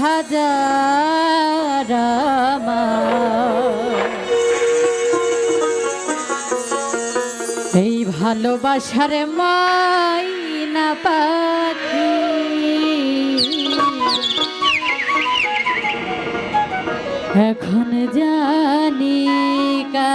হাজার এই ভালোবাসার মাইনা পাখি। এখন জানি কা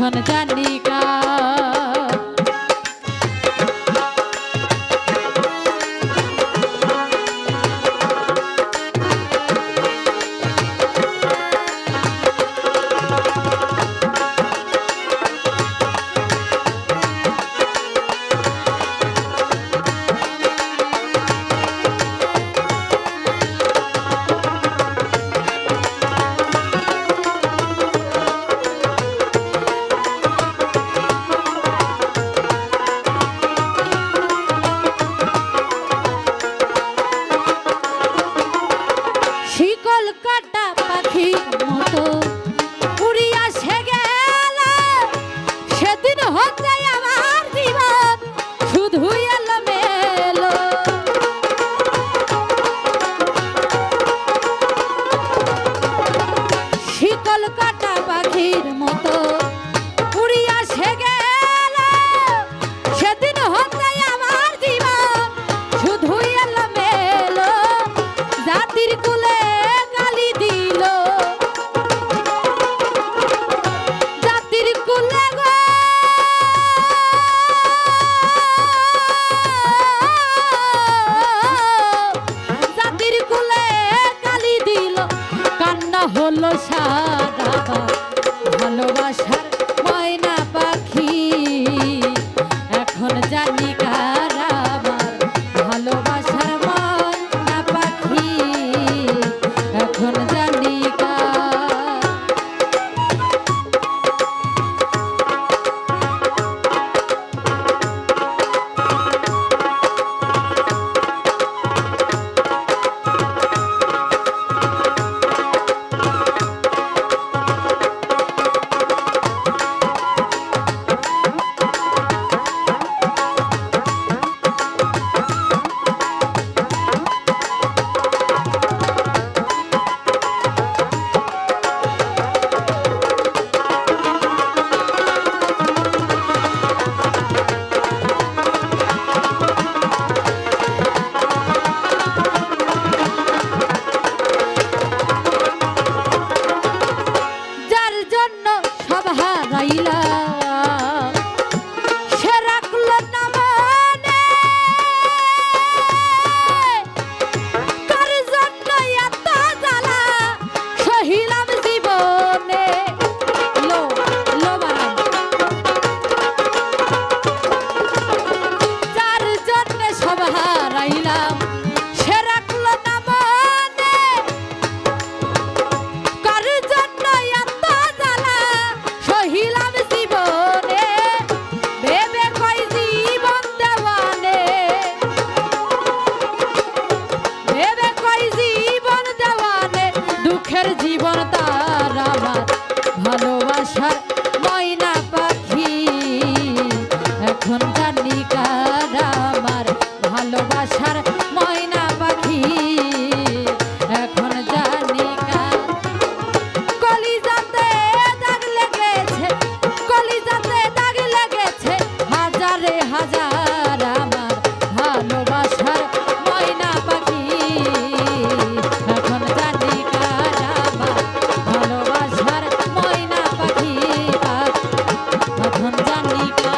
এখন জানি আসার Thank you.